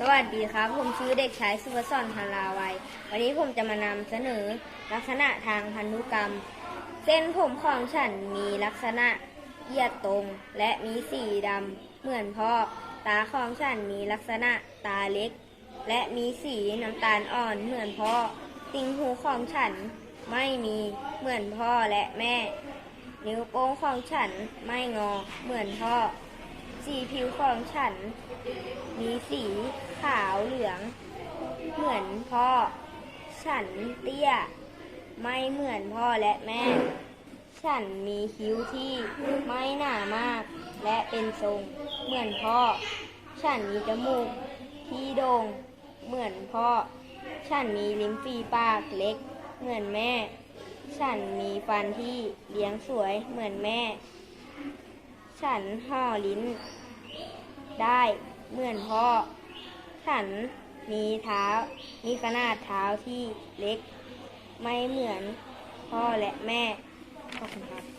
สวัสดีครับ ผมชื่อเด็กชายสุภศรพันลาวัย วันนี้ผมจะมานำเสนอลักษณะทางพันธุกรรม เส้นผมของฉันมีลักษณะเหยียดตรง และมีสีดำเหมือนพ่อ ตาของฉันมีลักษณะตาเล็ก และมีสีน้ำตาลอ่อนเหมือนพ่อ ติ่งหูของฉันไม่มีเหมือนพ่อและแม่ นิ้วโป้งของฉันไม่งอเหมือนพ่อ สีผิวของฉัน มีสีขาวเหลือง เหมือนพ่อ ฉันเตี้ย ไม่เหมือนพ่อและแม่ ฉันมีคิ้วที่ไม่หนามาก และเป็นทรง เหมือนพ่อ ฉันมีจมูกที่โด่ง เหมือนพ่อ ฉันมีลิ้นฝีปากเล็ก เหมือนแม่ ฉันมีฟันที่เลี้ยงสวยเหมือนแม่ ฉันห่อลิ้น ได้เหมือนพ่อ ฉันมีเท้า มีขนาดเท้าที่เล็ก ไม่เหมือนพ่อและแม่ ขอบคุณครับ